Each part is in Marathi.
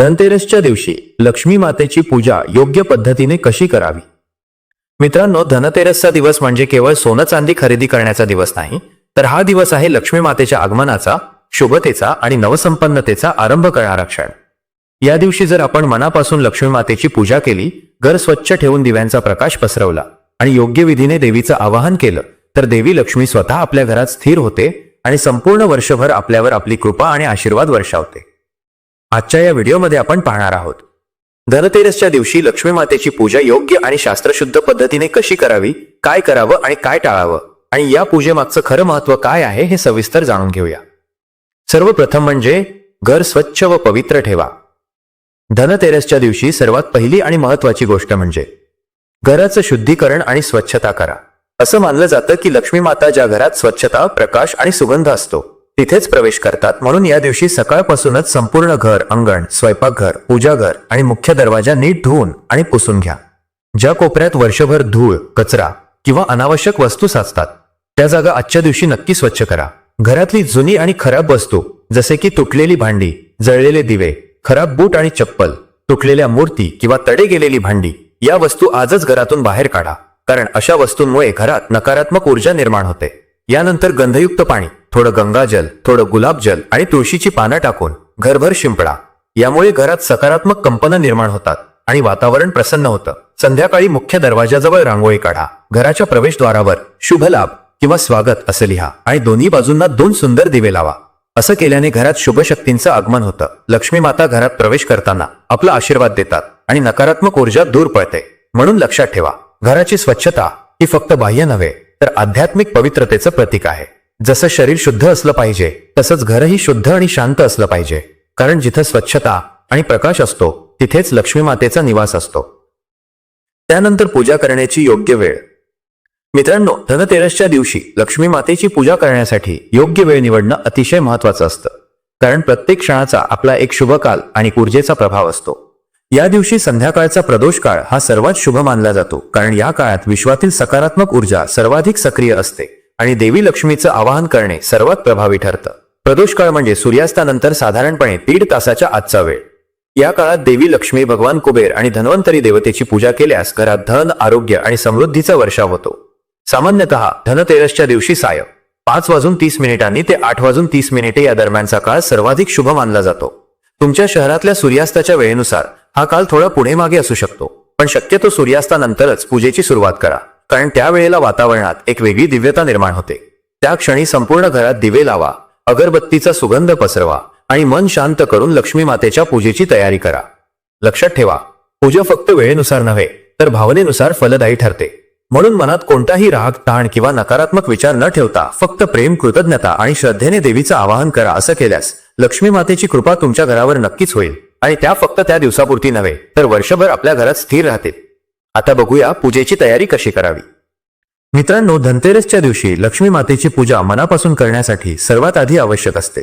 धनतेरसच्या दिवशी लक्ष्मी मातेची पूजा योग्य पद्धतीने कशी करावी? मित्रांनो धनतेरसचा दिवस म्हणजे केवळ सोनं चांदी खरेदी करण्याचा दिवस नाही तर हा दिवस आहे लक्ष्मी मातेच्या आगमनाचा शुभतेचा आणि नवसंपन्नतेचा आरंभ करणारा क्षण. या दिवशी जर आपण मनापासून लक्ष्मी मातेची पूजा केली घर स्वच्छ ठेवून दिव्यांचा प्रकाश पसरवला आणि योग्य विधीने देवीचं आवाहन केलं तर देवी लक्ष्मी स्वतः आपल्या घरात स्थिर होते आणि संपूर्ण वर्षभर आपल्यावर आपली कृपा आणि आशीर्वाद वर्षावते. आजच्या या व्हिडिओमध्ये आपण पाहणार आहोत. धनतेरसच्या दिवशी लक्ष्मी मातेची पूजा योग्य आणि शास्त्रशुद्ध पद्धतीने कशी करावी काय करावं आणि काय टाळावं आणि या पूजेमागचं खरं महत्त्व काय आहे हे सविस्तर जाणून घेऊया. सर्वप्रथम म्हणजे घर स्वच्छ व पवित्र ठेवा. धनतेरसच्या दिवशी सर्वात पहिली आणि महत्वाची गोष्ट म्हणजे घराचं शुद्धीकरण आणि स्वच्छता करा. असं मानलं जातं की लक्ष्मी माता ज्या घरात स्वच्छता प्रकाश आणि सुगंध असतो तिथेच प्रवेश करतात. म्हणून या दिवशी सकाळपासूनच संपूर्ण घर अंगण स्वयंपाकघर पूजाघर आणि मुख्य दरवाजा नीट धुवून आणि पुसून घ्या. ज्या कोपऱ्यात वर्षभर धूळ कचरा किंवा अनावश्यक वस्तू साचतात त्या जागा आजच्या दिवशी नक्की स्वच्छ करा. घरातली जुनी आणि खराब वस्तू जसे की तुटलेली भांडी जळलेले दिवे खराब बूट आणि चप्पल तुटलेल्या मूर्ती किंवा तडे गेलेली भांडी या वस्तू आजच घरातून बाहेर काढा. कारण अशा वस्तूंमुळे घरात नकारात्मक ऊर्जा निर्माण होते. यानंतर गंधयुक्त पाणी थोडं गंगाजल थोडं गुलाबजल आणि तुळशीची पानं टाकून घरभर शिंपडा. यामुळे घरात सकारात्मक कंपनं निर्माण होतात आणि वातावरण प्रसन्न होतं. संध्याकाळी मुख्य दरवाजाजवळ रांगोळी काढा. घराच्या प्रवेशद्वारावर शुभ लाभ किंवा स्वागत असं लिहा आणि दोन्ही बाजूंना दोन सुंदर दिवे लावा. असं केल्याने घरात शुभ शक्तींचं आगमन होतं. लक्ष्मी माता घरात प्रवेश करताना आपला आशीर्वाद देतात आणि नकारात्मक ऊर्जा दूर पळते. म्हणून लक्षात ठेवा घराची स्वच्छता ही फक्त बाह्य नव्हे तर आध्यात्मिक पवित्रतेचं प्रतीक आहे. जसं शरीर शुद्ध असलं पाहिजे तसंच घरही शुद्ध आणि शांत असलं पाहिजे. कारण जिथं स्वच्छता आणि प्रकाश असतो तिथेच लक्ष्मी मातेचा निवास असतो. त्यानंतर पूजा करण्याची योग्य वेळ. मित्रांनो धनतेरसच्या दिवशी लक्ष्मी मातेची पूजा करण्यासाठी योग्य वेळ निवडणं अतिशय महत्वाचं असतं. कारण प्रत्येक क्षणाचा आपला एक शुभ काल आणि ऊर्जेचा प्रभाव असतो. या दिवशी संध्याकाळचा प्रदोष काळ हा सर्वात शुभ मानला जातो कारण या काळात विश्वातील सकारात्मक ऊर्जा सर्वाधिक सक्रिय असते. आणि देवी लक्ष्मीचं आवाहन करणे सर्वात प्रभावी ठरतं. प्रदोष काळ म्हणजे सूर्यास्तानंतर साधारणपणे दीड तासाच्या आजचा वेळ. या काळात देवी लक्ष्मी भगवान कुबेर आणि धन्वंतरी देवतेची पूजा केल्यास घरात धन आरोग्य आणि समृद्धीचा वर्षा होतो. सामान्यतः धनतेरसच्या दिवशी साय पाच वाजून तीस मिनिटांनी ते आठ वाजून तीस मिनिटे या दरम्यानचा काळ सर्वाधिक शुभ मानला जातो. तुमच्या शहरातल्या सूर्यास्ताच्या वेळेनुसार हा काळ थोडा पुढे मागे असू शकतो पण शक्यतो सूर्यास्तानंतरच पूजेची सुरुवात करा. कारण त्यावेळेला वातावरणात एक वेगळी दिव्यता निर्माण होते. त्या क्षणी संपूर्ण घरात दिवे लावा अगरबत्तीचा सुगंध पसरवा आणि मन शांत करून लक्ष्मी मातेच्या पूजेची तयारी करा. लक्षात ठेवा पूजा फक्त वेळेनुसार नव्हे तर भावनेनुसार फलदायी ठरते. म्हणून मनात कोणताही राग ताण किंवा नकारात्मक विचार न ठेवता फक्त प्रेम कृतज्ञता आणि श्रद्धेने देवीचं आवाहन करा असं केल्यास लक्ष्मी मातेची कृपा तुमच्या घरावर नक्कीच होईल. आणि त्या फक्त त्या दिवसापुरती नव्हे तर वर्षभर आपल्या घरात स्थिर राहतील. आता बघूया पूजेची तयारी कशी करावी. मित्रांनो धनतेरसच्या दिवशी लक्ष्मी मातेची पूजा मनापासून करण्यासाठी सर्वात आधी आवश्यक असते.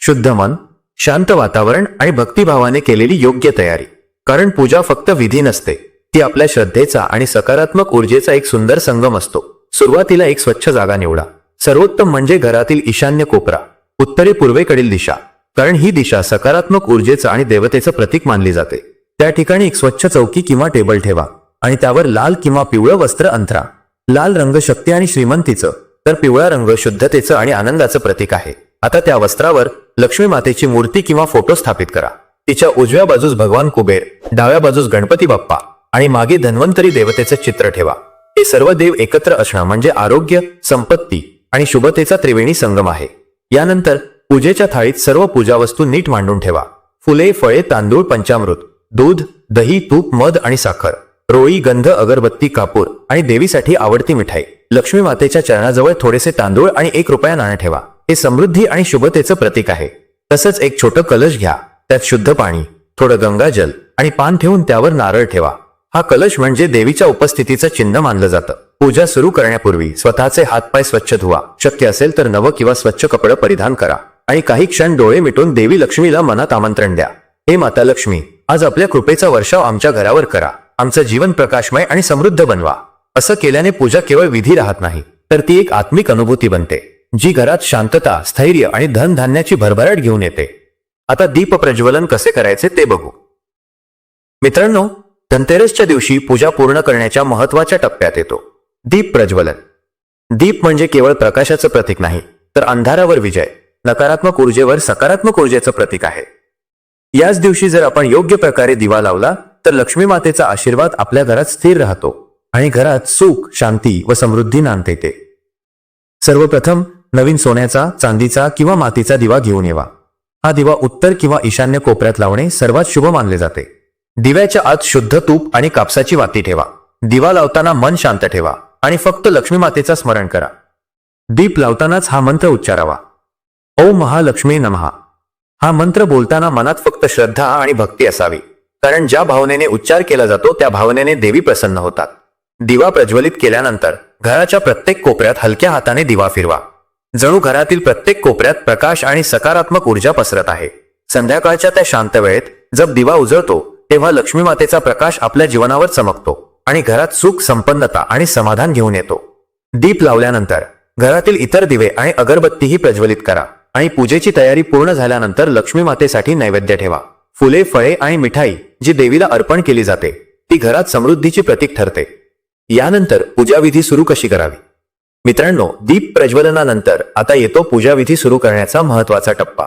शुद्ध मन शांत वातावरण आणि भक्तिभावाने केलेली योग्य तयारी. कारण पूजा फक्त विधी नसते ती आपल्या श्रद्धेचा आणि सकारात्मक ऊर्जेचा एक सुंदर संगम असतो. सुरुवातीला एक स्वच्छ जागा निवडा. सर्वोत्तम म्हणजे घरातील ईशान्य कोपरा. उत्तरे पूर्वेकडील दिशा. कारण ही दिशा सकारात्मक ऊर्जेचं आणि देवतेचं प्रतीक मानली जाते. त्या ठिकाणी एक स्वच्छ चौकी किंवा टेबल ठेवा. आणि त्यावर लाल किंवा पिवळं वस्त्र अंथरा. लाल रंग शक्ती आणि श्रीमंतीचं तर पिवळा रंग शुद्धतेचं आणि आनंदाचं प्रतीक आहे. आता त्या वस्त्रावर लक्ष्मी मातेची मूर्ती किंवा फोटो स्थापित करा. तिच्या उजव्या बाजूस भगवान कुबेर डाव्या बाजूस गणपती बाप्पा आणि मागे धन्वंतरी देवतेचं चित्र ठेवा. हे सर्व देव एकत्र असणं म्हणजे आरोग्य संपत्ती आणि शुभतेचा त्रिवेणी संगम आहे. यानंतर पूजेच्या थाळीत सर्व पूजा वस्तू नीट मांडून ठेवा. फुले फळे तांदूळ पंचामृत दूध दही तूप मध आणि साखर. रोळी गंध अगरबत्ती कापूर आणि देवीसाठी आवडती मिठाई. लक्ष्मी मातेच्या चरणाजवळ थोडेसे तांदूळ आणि एक रुपया नाणं ठेवा. हे समृद्धी आणि शुभतेचं प्रतीक आहे. तसंच एक छोटं कलश घ्या. त्यात शुद्ध पाणी थोडं गंगाजल आणि पान ठेवून त्यावर नारळ ठेवा. हा कलश म्हणजे देवीच्या उपस्थितीचं चिन्ह मानलं जातं. पूजा सुरू करण्यापूर्वी स्वतःचे हातपाय स्वच्छ धुवा. शक्य असेल तर नवं किंवा स्वच्छ कपडं परिधान करा. आणि काही क्षण डोळे मिटून देवी लक्ष्मीला मनात आमंत्रण द्या. हे माता लक्ष्मी आज आपल्या कृपेचा वर्षाव आमच्या घरावर करा. आमचं जीवन प्रकाशमय आणि समृद्ध बनवा. असं केल्याने पूजा केवळ विधी राहत नाही तर ती एक आत्मिक अनुभूती बनते जी घरात शांतता स्थैर्य आणि धनधान्याची भरभराट घेऊन येते. आता दीप प्रज्वलन कसे करायचे ते बघू. मित्रांनो धनतेरसच्या दिवशी पूजा पूर्ण करण्याच्या महत्त्वाच्या टप्प्यात येतो. दीप प्रज्वलन. दीप म्हणजे केवळ प्रकाशाचं प्रतीक नाही तर अंधारावर विजय नकारात्मक ऊर्जेवर सकारात्मक ऊर्जेचं प्रतीक आहे. याच दिवशी जर आपण योग्य प्रकारे दिवा लावला तर लक्ष्मी मातेचा आशीर्वाद आपल्या घरात स्थिर राहतो आणि घरात सुख शांती व समृद्धी नांदता येते सर्वप्रथम नवीन सोन्याचा चांदीचा किंवा मातीचा दिवा घेऊन येवा. हा दिवा उत्तर किंवा ईशान्य कोपऱ्यात लावणे सर्वात शुभ मानले जाते. दिव्याच्या आत शुद्ध तूप आणि कापसाची वाती ठेवा. दिवा लावताना मन शांत ठेवा आणि फक्त लक्ष्मी मातेचा स्मरण करा. दीप लावतानाच हा मंत्र उच्चारावा. ओम महालक्ष्मी नमहा. हा मंत्र बोलताना मनात फक्त श्रद्धा आणि भक्ती असावी. कारण ज्या भावनेने उच्चार केला जातो त्या भावनेने देवी प्रसन्न होतात. दिवा प्रज्वलित केल्यानंतर घराच्या प्रत्येक कोपऱ्यात हलक्या हाताने दिवा फिरवा. जणू घरातील प्रत्येक कोपऱ्यात प्रकाश आणि सकारात्मक ऊर्जा पसरत आहे. संध्याकाळच्या त्या शांत वेळेत जब दिवा उजळतो तेव्हा लक्ष्मी मातेचा प्रकाश आपल्या जीवनावर चमकतो आणि घरात सुख संपन्नता आणि समाधान घेऊन येतो. दीप लावल्यानंतर घरातील इतर दिवे आणि अगरबत्तीही प्रज्वलित करा आणि पूजेची तयारी पूर्ण झाल्यानंतर लक्ष्मी मातेसाठी नैवेद्य ठेवा. फुले फळे आणि मिठाई जी देवीला अर्पण केली जाते ती घरात समृद्धीची प्रतीक ठरते. यानंतर पूजाविधी सुरू कशी करावी? मित्रांनो दीप प्रज्वलनानंतर आता येतो पूजाविधी सुरू करण्याचा महत्त्वाचा टप्पा.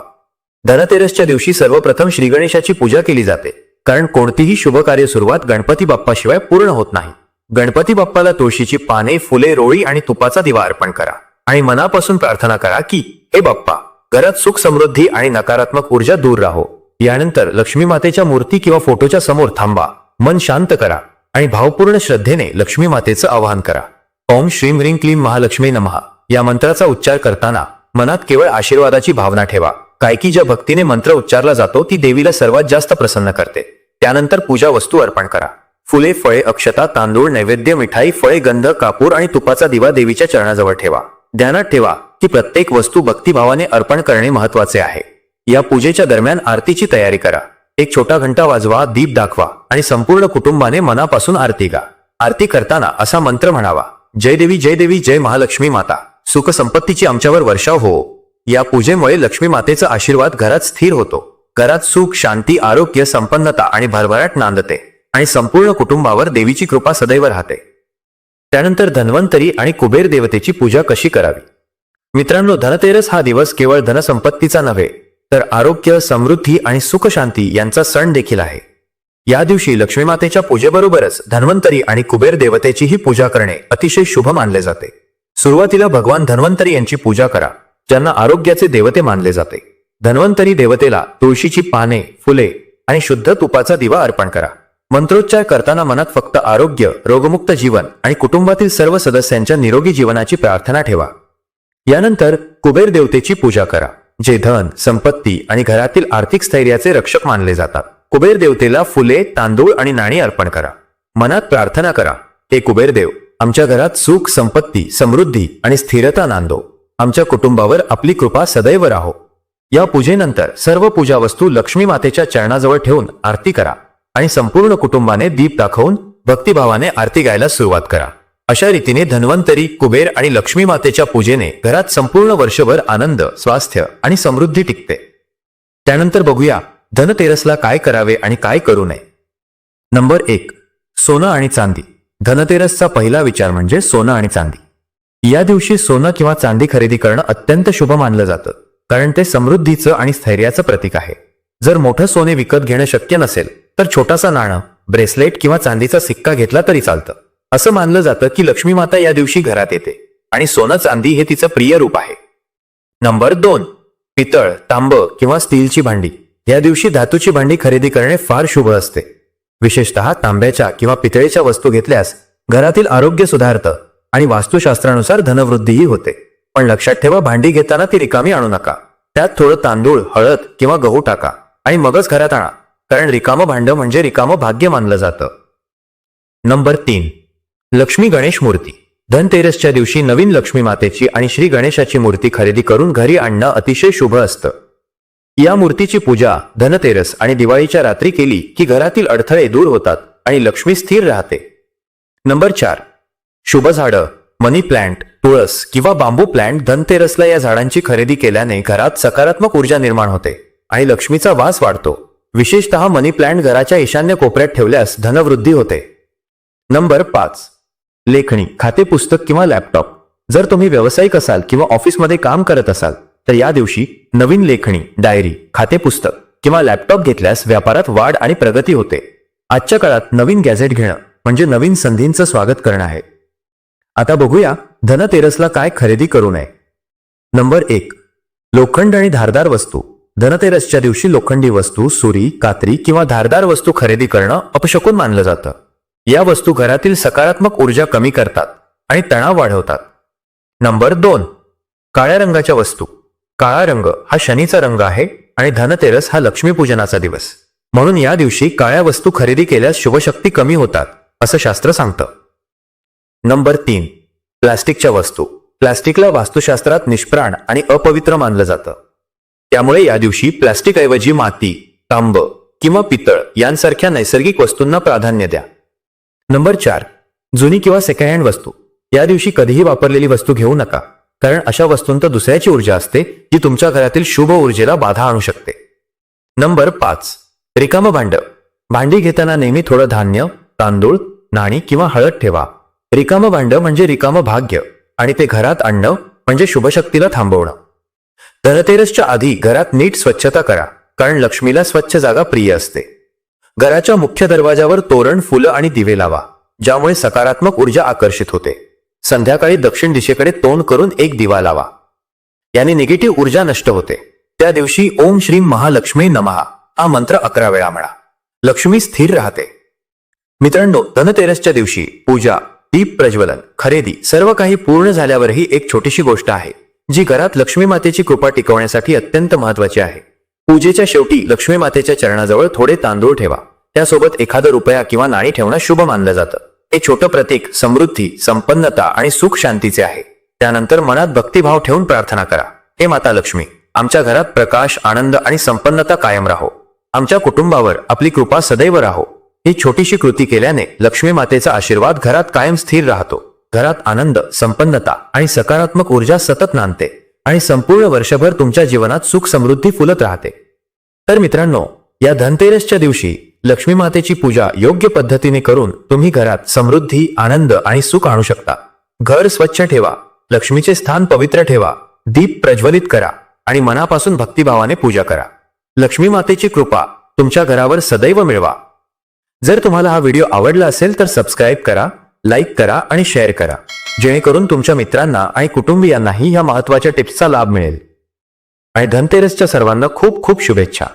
धनतेरसच्या दिवशी सर्वप्रथम श्रीगणेशाची पूजा केली जाते कारण कोणतीही शुभ कार्य सुरुवात गणपती बाप्पाशिवाय पूर्ण होत नाही. गणपती बाप्पाला तुळशीची पाने फुले रोळी आणि तुपाचा दिवा अर्पण करा आणि मनापासून प्रार्थना करा की हे बाप्पा घरात सुख समृद्धी आणि नकारात्मक ऊर्जा दूर राहो. यानंतर लक्ष्मी मातेच्या मूर्ती किंवा फोटोच्या समोर थांबा. मन शांत करा आणि भावपूर्ण श्रद्धेने लक्ष्मी मातेचं आवाहन करा. ओम श्रीम रिंग क्लीम महालक्ष्मी नमहा या मंत्राचा उच्चार करताना मनात केवळ आशीर्वादाची भावना ठेवा. कायकी ज्या भक्तीने मंत्र उच्चारला जातो ती देवीला सर्वात जास्त प्रसन्न करते. त्यानंतर पूजा वस्तू अर्पण करा. फुले फळे अक्षता तांदूळ नैवेद्य मिठाई फळे गंध कापूर आणि तुपाचा दिवा देवीच्या चरणाजवळ ठेवा. ध्यानात ठेवा की प्रत्येक वस्तू भक्तिभावाने अर्पण करणे महत्त्वाचे आहे. या पूजेच्या दरम्यान आरतीची तयारी करा. एक छोटा घंटा वाजवा दीप दाखवा आणि संपूर्ण कुटुंबाने मनापासून आरती गा. आरती करताना असा मंत्र म्हणावा जय देवी जय देवी जय महालक्ष्मी माता. सुख संपत्तीची आमच्यावर वर्षाव हो. या पूजेमुळे लक्ष्मी मातेचा आशीर्वाद घरात स्थिर होतो. घरात सुख शांती आरोग्य संपन्नता आणि भरभराट नांदते आणि संपूर्ण कुटुंबावर देवीची कृपा सदैव राहते. त्यानंतर धन्वंतरी आणि कुबेर देवतेची पूजा कशी करावी? मित्रांनो धनतेरस हा दिवस केवळ धनसंपत्तीचा नव्हे तर आरोग्य समृद्धी आणि सुख शांती यांचा सण देखील आहे. या दिवशी लक्ष्मी मातेच्या पूजेबरोबरच धन्वंतरी आणि कुबेर देवतेचीही पूजा करणे अतिशय शुभ मानले जाते. सुरुवातीला भगवान धन्वंतरी यांची पूजा करा ज्यांना आरोग्याचे देवते मानले जाते. धन्वंतरी देवतेला तुळशीची पाने फुले आणि शुद्ध तुपाचा दिवा अर्पण करा. मंत्रोच्चार करताना मनात फक्त आरोग्य रोगमुक्त जीवन आणि कुटुंबातील सर्व सदस्यांच्या निरोगी जीवनाची प्रार्थना ठेवा. यानंतर कुबेर देवतेची पूजा करा. जे धन संपत्ती आणि घरातील आर्थिक स्थैर्याचे रक्षक मानले जातात. कुबेर देवतेला फुले तांदूळ आणि नाणी अर्पण करा. मनात प्रार्थना करा हे कुबेर देव आमच्या घरात सुख संपत्ती समृद्धी आणि स्थिरता नांदो. आमच्या कुटुंबावर आपली कृपा सदैव राहो. या पूजेनंतर सर्व पूजा वस्तू लक्ष्मी मातेच्या चरणाजवळ ठेवून आरती करा आणि संपूर्ण कुटुंबाने दीप दाखवून भक्तिभावाने आरती गायला सुरुवात करा. अशा रीतीने धन्वंतरी कुबेर आणि लक्ष्मी मातेच्या पूजेने घरात संपूर्ण वर्षभर आनंद स्वास्थ्य आणि समृद्धी टिकते. त्यानंतर बघूया धनतेरसला काय करावे आणि काय करू नये. नंबर एक सोनं आणि चांदी. धनतेरसचा पहिला विचार म्हणजे सोनं आणि चांदी. या दिवशी सोनं किंवा चांदी खरेदी करणं अत्यंत शुभ मानलं जातं कारण ते समृद्धीचं आणि स्थैर्याचं प्रतीक आहे. जर मोठं सोने विकत घेणं शक्य नसेल तर छोटासा नाणं ब्रेसलेट किंवा चांदीचा सिक्का घेतला तरी चालतं. असं मानलं जातं की लक्ष्मी माता या दिवशी घरात येते आणि सोनं चांदी हे तिचं प्रिय रूप आहे. नंबर दोन पितळ तांब किंवा स्टीलची भांडी. या दिवशी धातूची भांडी खरेदी करणे फार शुभ असते. विशेषतः तांब्याच्या किंवा पितळेच्या वस्तू घेतल्यास घरातील आरोग्य सुधारतं आणि वास्तुशास्त्रानुसार धनवृद्धीही होते. पण लक्षात ठेवा भांडी घेताना ती रिकामी आणू नका. त्यात थोडं तांदूळ हळद किंवा गहू टाका आणि मगच घरात आणा. कारण रिकामं भांड म्हणजे रिकामं भाग्य मानलं जातं. नंबर तीन लक्ष्मी गणेश मूर्ती. धनतेरसच्या दिवशी नवीन लक्ष्मी मातेची आणि श्री गणेशाची मूर्ती खरेदी करून घरी आणणं अतिशय शुभ असतं. या मूर्तीची पूजा धनतेरस आणि दिवाळीच्या रात्री केली की घरातील अडथळे दूर होतात आणि लक्ष्मी स्थिर राहते. नंबर चार. शुभ झाडं मनी प्लांट तुळस किंवा बांबू प्लांट धनतेरसला या झाडांची खरेदी केल्याने घरात सकारात्मक ऊर्जा निर्माण होते आणि लक्ष्मीचा वास वाढतो. विशेषतः मनी प्लांट घराच्या ईशान्य कोपऱ्यात ठेवल्यास धनवृद्धी होते. नंबर पाच. लेखणी खाते पुस्तक किंवा लॅपटॉप जर तुम्ही व्यावसायिक असाल किंवा ऑफिसमध्ये काम करत असाल तर या दिवशी नवीन लेखणी डायरी खाते पुस्तक किंवा लॅपटॉप घेतल्यास व्यापारात वाढ आणि प्रगती होते. आजच्या काळात नवीन गॅझेट घेणं म्हणजे नवीन संधींचं स्वागत करणं आहे. आता बघूया धनतेरसला काय खरेदी करू नये. नंबर एक लोखंड आणि धारदार वस्तू. धनतेरसच्या दिवशी लोखंडी वस्तू सुरी कात्री किंवा धारदार वस्तू खरेदी करणं अपशकून मानलं जातं. या वस्तू घरातील सकारात्मक ऊर्जा कमी करतात आणि तणाव वाढवतात. नंबर दोन काळ्या रंगाच्या वस्तू. काळा रंग हा शनीचा रंग आहे आणि धनतेरस हा लक्ष्मीपूजनाचा दिवस. म्हणून या दिवशी काळ्या वस्तू खरेदी केल्यास शुभशक्ती कमी होतात असं शास्त्र सांगतं. नंबर तीन प्लास्टिकच्या वस्तू. प्लास्टिकला वास्तुशास्त्रात निष्प्राण आणि अपवित्र मानलं जातं. त्यामुळे या दिवशी प्लास्टिक ऐवजी माती तांब किंवा पितळ यांसारख्या नैसर्गिक वस्तूंना प्राधान्य द्या. नंबर चार जुनी किंवा सेकंड हँड वस्तू. या दिवशी कधीही वापरलेली वस्तू घेऊ नका कारण अशा वस्तूंत दुसऱ्याची ऊर्जा असते जी तुमच्या घरातील शुभ ऊर्जेला बाधा आणू शकते. नंबर पाच रिकामं भांड. भांडी घेताना नेहमी थोडं धान्य तांदूळ नाणी किंवा हळद ठेवा. रिकामं भांड म्हणजे रिकामं भाग्य आणि ते घरात आणणं म्हणजे शुभशक्तीला थांबवणं. धनतेरसच्या आधी घरात नीट स्वच्छता करा कारण लक्ष्मीला स्वच्छ जागा प्रिय असते. घराच्या मुख्य दरवाजावर तोरण फुलं आणि दिवे लावा ज्यामुळे सकारात्मक ऊर्जा आकर्षित होते. संध्याकाळी दक्षिण दिशेकडे तोंड करून एक दिवा लावा. याने निगेटिव्ह ऊर्जा नष्ट होते. त्या दिवशी ओम श्री महालक्ष्मी नमहा हा मंत्र अकरा वेळा म्हणा. लक्ष्मी स्थिर राहते. मित्रांनो धनतेरसच्या दिवशी पूजा दीप प्रज्वलन खरेदी सर्व काही पूर्ण झाल्यावरही एक छोटीशी गोष्ट आहे जी घरात लक्ष्मी मातेची कृपा टिकवण्यासाठी अत्यंत महत्वाची आहे. पूजेच्या शेवटी लक्ष्मी मातेच्या चरणाजवळ थोडे तांदूळ ठेवा. त्यासोबत एखादं रुपया किंवा नाणी ठेवणं शुभ मानलं जातं. हे छोटं प्रतीक समृद्धी संपन्नता आणि सुख शांतीचे आहे. त्यानंतर मनात भक्तिभाव ठेवून प्रार्थना करा. हे माता लक्ष्मी आमच्या घरात प्रकाश आनंद आणि संपन्नता कायम राहो. आमच्या कुटुंबावर आपली कृपा सदैव राहो. ही छोटीशी कृती केल्याने लक्ष्मी मातेचा आशीर्वाद घरात कायम स्थिर राहतो. घरात आनंद संपन्नता आणि सकारात्मक ऊर्जा सतत नांदते. आणि संपूर्ण वर्षभर तुमच्या जीवनात सुख समृद्धी फुलत राहते. तर मित्रांनो या धनतेरसच्या दिवशी लक्ष्मी मातेची पूजा योग्य पद्धतीने करून तुम्ही घरात समृद्धी आनंद आणि सुख आणू शकता. घर स्वच्छ ठेवा लक्ष्मीचे स्थान पवित्र ठेवा दीप प्रज्वलित करा आणि मनापासून भक्तिभावाने पूजा करा. लक्ष्मी मातेची कृपा तुमच्या घरावर सदैव मिळवा. जर तुम्हाला हा व्हिडिओ आवडला असेल तर सबस्क्राईब करा लाईक करा आणि शेअर करा. जेणेकरून तुमच्या मित्रांना आणि कुटुंबियांनाही या महत्त्वाच्या टिप्सचा लाभ मिळेल. आणि धनतेरसच्या सर्वांना खूप खूप शुभेच्छा.